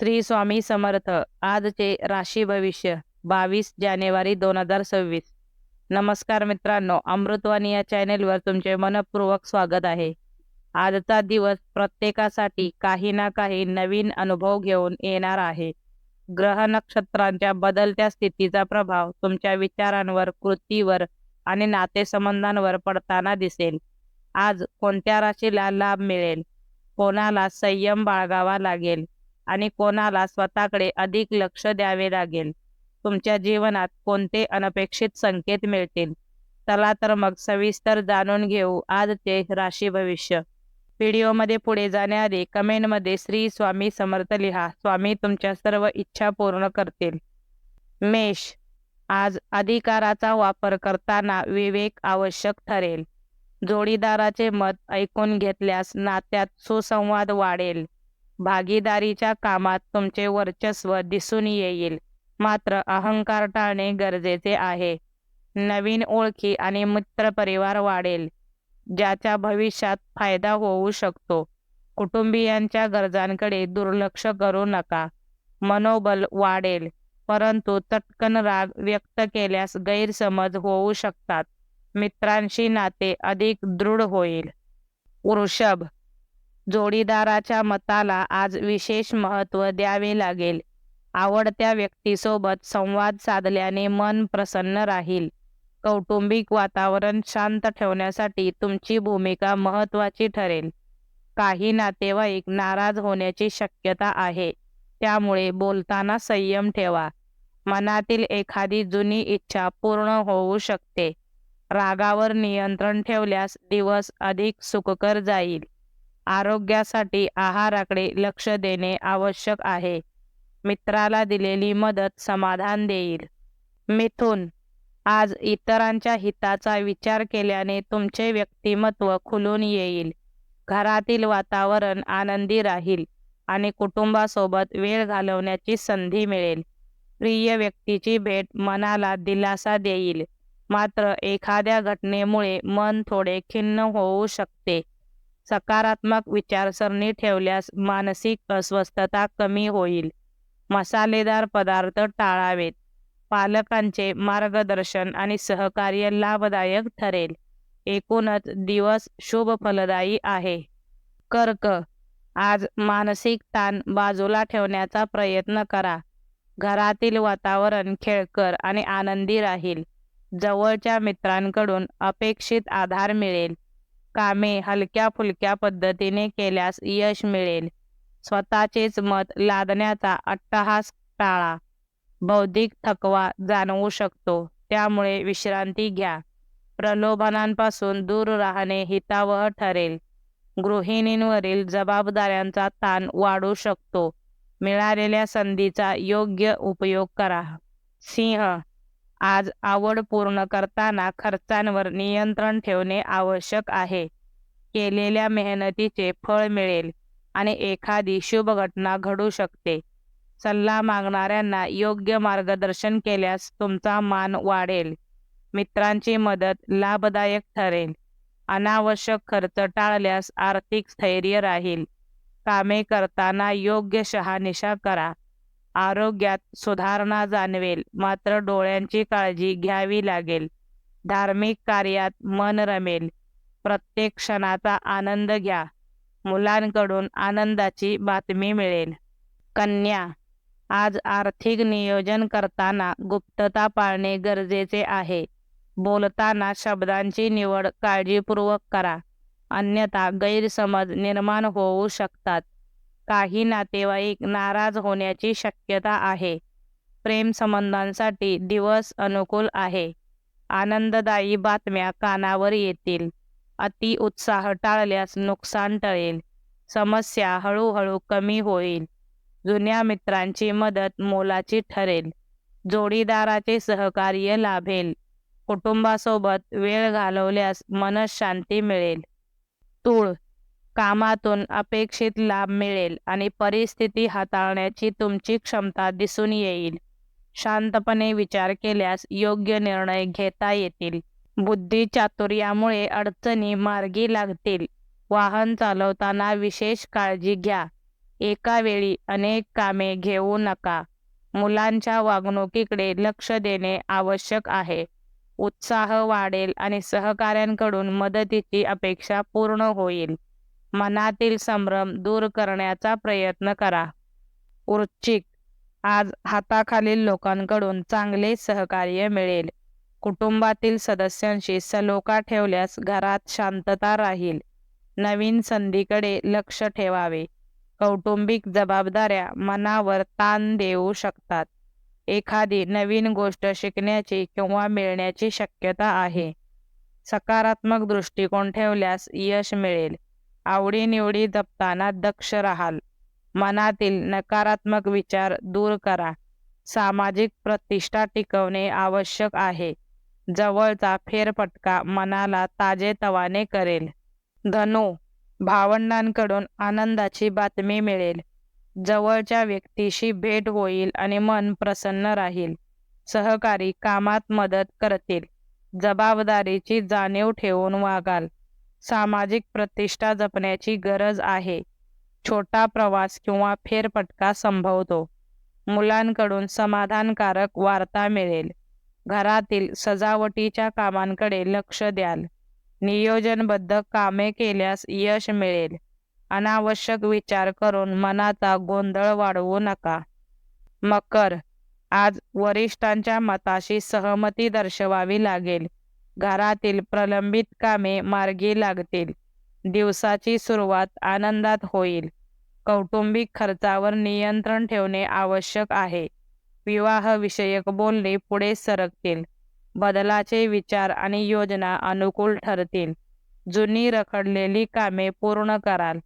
श्री स्वामी समर्थ. आजचे राशी भविष्य बावीस जानेवारी दोन हजार सव्वीस. नमस्कार मित्रांनो अमृतवाणी या चॅनेलवर तुमचे मनपूर्वक स्वागत आहे. आजचा दिवस प्रत्येकासाठी काही ना काही नवीन अनुभव घेऊन येणार आहे. ग्रह नक्षत्रांच्या बदलत्या स्थितीचा प्रभाव तुमच्या विचारांवर कृतीवर आणि नातेसंबंधांवर पडताना दिसेल. आज कोणत्या राशीला लाभ मिळेल? कोणाला संयम बाळगावा लागेल? आणि कोणाला स्वतःकडे अधिक लक्ष द्यावे लागेल? तुमच्या जीवनात कोणते अनपेक्षित संकेत मिळतील? चला तर मग सविस्तर जाणून घेऊ आजचे राशी भविष्य. व्हिडिओमध्ये पुढे जाण्याआधी कमेंटमध्ये श्री स्वामी समर्थ लिहा. स्वामी तुमच्या सर्व इच्छा पूर्ण करतील. मेष. आज अधिकाराचा वापर करताना विवेक आवश्यक ठरेल. जोडीदाराचे मत ऐकून घेतल्यास नात्यात सुसंवाद वाढेल. भागीदारीच्या कामात तुमचे वर्चस्व दिसून येईल. मात्र अहंकार टाळणे गरजेचे आहे. नवीन ओळखी आणि मित्रपरिवार वाढेल ज्याच्या भविष्यात फायदा होऊ शकतो. कुटुंबियांच्या गरजांकडे दुर्लक्ष करू नका. मनोबल वाढेल परंतु चटकन राग व्यक्त केल्यास गैरसमज होऊ शकतात. मित्रांशी नाते अधिक दृढ होईल. वृषभ जोडीदाराच्या मताला आज विशेष महत्त्व द्यावे लागेल. आवडत्या व्यक्तीसोबत संवाद साधल्याने मन प्रसन्न राहील. कौटुंबिक वातावरण शांत ठेवण्यासाठी तुमची भूमिका महत्त्वाची ठरेल. काही नातेवाईक नाराज होण्याची शक्यता आहे. त्यामुळे बोलताना संयम ठेवा. मनातील एखादी जुनी इच्छा पूर्ण होऊ शकते. रागावर नियंत्रण ठेवल्यास दिवस अधिक सुखकर जाईल. आरोग्यासाठी आहाराकडे लक्ष देणे आवश्यक आहे. मित्राला दिलेली मदत समाधान देईल. मिथुन आज इतरांच्या हिताचा विचार केल्याने तुमचे व्यक्तिमत्व खुलून येईल. घरातील वातावरण आनंदी राहील आणि कुटुंबासोबत वेळ घालवण्याची संधी मिळेल. प्रिय व्यक्तीची भेट मनाला दिलासा देईल. मात्र एखाद्या घटनेमुळे मन थोडे खिन्न होऊ शकते. सकारात्मक विचारसरणी ठेवल्यास मानसिक अस्वस्थता कमी होईल. मसालेदार पदार्थ टाळावेत. पालकांचे मार्गदर्शन आणि सहकार्य लाभदायक ठरेल. एकूणच दिवस शुभ फलदायी आहे. कर्क. आज मानसिक ताण बाजूला ठेवण्याचा प्रयत्न करा. घरातील वातावरण खेळकर आणि आनंदी राहील. जवळच्या मित्रांकडून अपेक्षित आधार मिळेल. कामे हलक्या फुलक्या पद्धतीने केल्यास यश मिळेल. स्वतःचेच मत लादण्याचा अट्टहास टाळा. बौद्धिक थकवा जाणवू शकतो त्यामुळे विश्रांती घ्या. प्रलोभनांपासून दूर राहणे हितावह ठरेल. गृहिणींवरील जबाबदाऱ्यांचा ताण वाढू शकतो. मिळालेल्या संधीचा योग्य उपयोग करा. सिंह आज आवड पूर्ण करताना खर्चांवर नियंत्रण ठेवणे आवश्यक आहे. केलेल्या मेहनतीचे फळ मिळेल आणि एखादी शुभ घटना घडू शकते. सल्ला मागणाऱ्यांना योग्य मार्गदर्शन केल्यास तुमचा मान वाढेल. मित्रांची मदत लाभदायक ठरेल. अनावश्यक खर्च टाळल्यास आर्थिक स्थैर्य राहील. कामे करताना योग्य शहानिशा करा. आरोग्यात सुधारणा जाणवेल. मात्र डोळ्यांची काळजी घ्यावी लागेल. धार्मिक कार्यात मन रमेल. प्रत्येक क्षणाचा आनंद घ्या. मुलांकडून आनंदाची बातमी मिळेल. कन्या आज आर्थिक नियोजन करताना गुप्तता पाळणे गरजेचे आहे. बोलताना शब्दांची निवड काळजीपूर्वक करा. अन्यथा गैरसमज निर्माण होऊ शकतात. काही नातेवाईक नाराज होण्याची शक्यता आहे. प्रेम संबंधांसाठी दिवस अनुकूल आहे. आनंददायी बातम्या कानावर येतील. अति उत्साह टाळल्यास नुकसान टळेल. समस्या हळूहळू कमी होईल. जुन्या मित्रांची मदत मोलाची ठरेल. जोडीदाराचे सहकार्य लाभेल. कुटुंबासोबत वेळ घालवल्यास मनशांती मिळेल. तूळ कामातून अपेक्षित लाभ मिळेल आणि परिस्थिती हाताळण्याची तुमची क्षमता दिसून येईल. शांतपणे विचार केल्यास योग्य निर्णय घेता येतील. बुद्धी चातुर्यामुळे अडचणी मार्गी लागतील. वाहन चालवताना विशेष काळजी घ्या. एका वेळी अनेक कामे घेऊ नका. मुलांच्या वागणुकीकडे लक्ष देणे आवश्यक आहे. उत्साह वाढेल आणि सहकाऱ्यांकडून मदतीची अपेक्षा पूर्ण होईल. मनातील संभ्रम दूर करण्याचा प्रयत्न करा. वृश्चिक आज हाताखालील लोकांकडून चांगले सहकार्य मिळेल. कुटुंबातील सदस्यांशी सलोखा ठेवल्यास घरात शांतता राहील. नवीन संधीकडे लक्ष ठेवावे. कौटुंबिक जबाबदाऱ्या मनावर ताण देऊ शकतात. एखादी नवीन गोष्ट शिकण्याची किंवा मिळण्याची शक्यता आहे. सकारात्मक दृष्टिकोन ठेवल्यास यश मिळेल. आवडीनिवडी जपताना दक्ष राहाल. मनातील नकारात्मक विचार दूर करा. सामाजिक प्रतिष्ठा टिकवणे आवश्यक आहे. जवळचा फेरफटका मनाला ताजेतवाने करेल. धनु भावंडांकडून आनंदाची बातमी मिळेल. जवळच्या व्यक्तीशी भेट होईल आणि मन प्रसन्न राहील. सहकारी कामात मदत करतील. जबाबदारीची जाणीव ठेवून वागाल. सामाजिक प्रतिष्ठा जपण्याची गरज आहे. छोटा प्रवास किंवा फेरपटका संभवतो. मुलांकडून समाधानकारक वार्ता मिळेल. घरातील सजावटीच्या कामांकडे लक्ष द्याल. नियोजनबद्ध कामे केल्यास यश मिळेल. अनावश्यक विचार करून मनाचा गोंधळ वाढवू नका. मकर. आज वरिष्ठांच्या मताशी सहमती दर्शवावी लागेल. घरातील प्रलंबित कामे मार्गी लागतील. दिवसाची सुरुवात आनंदात होईल. कौटुंबिक खर्चावर नियंत्रण ठेवणे आवश्यक आहे. विवाहविषयक बोलणे पुढे सरकतील. बदलाचे विचार आणि योजना अनुकूल ठरतील. जुनी रखडलेली कामे पूर्ण कराल.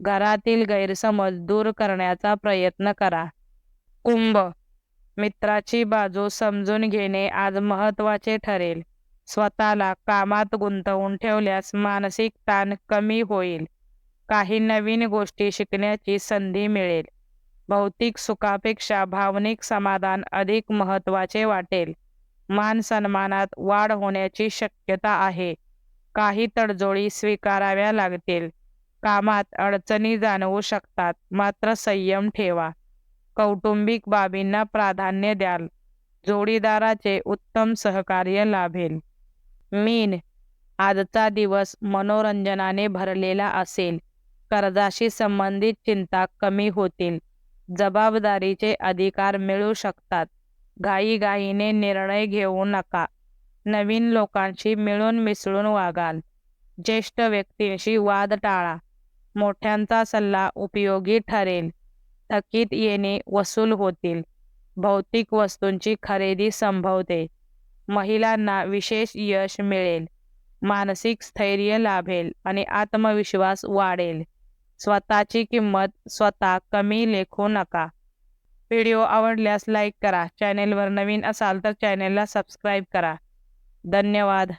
घरातील गैरसमज दूर करण्याचा प्रयत्न करा. कुंभ. मित्राची बाजू समजून घेणे आज महत्त्वाचे ठरेल. स्वतःला कामात गुंतवून ठेवल्यास मानसिक ताण कमी होईल. काही नवीन गोष्टी शिकण्याची संधी मिळेल. भौतिक सुखापेक्षा भावनिक समाधान अधिक महत्त्वाचे वाटेल. मान सन्मानात वाढ होण्याची शक्यता आहे. काही तडजोडी स्वीकाराव्या लागतील. कामात अडचणी जाणवू शकतात. मात्र संयम ठेवा. कौटुंबिक बाबींना प्राधान्य द्याल. जोडीदाराचे उत्तम सहकार्य लाभेल. मीन आजचा दिवस मनोरंजनाने भरलेला असेल. कर्जाशी संबंधित चिंता कमी होतील. जबाबदारीचे अधिकार मिळू शकतात. घाईघाईने निर्णय घेऊ नका. नवीन लोकांशी मिळून मिसळून वागाल. ज्येष्ठ व्यक्तींशी वाद टाळा. मोठ्यांचा सल्ला उपयोगी ठरेल. थकीत येणे वसूल होतील. भौतिक वस्तूंची खरेदी संभवते. महिलांना विशेष यश मिळेल. मानसिक स्थैर्य लाभेल आणि आत्मविश्वास वाढेल. स्वतःची किंमत स्वतः कमी लेखू नका. व्हिडिओ आवडल्यास लाईक करा. चॅनेलवर नवीन असाल तर चॅनेलला सबस्क्राईब करा. धन्यवाद.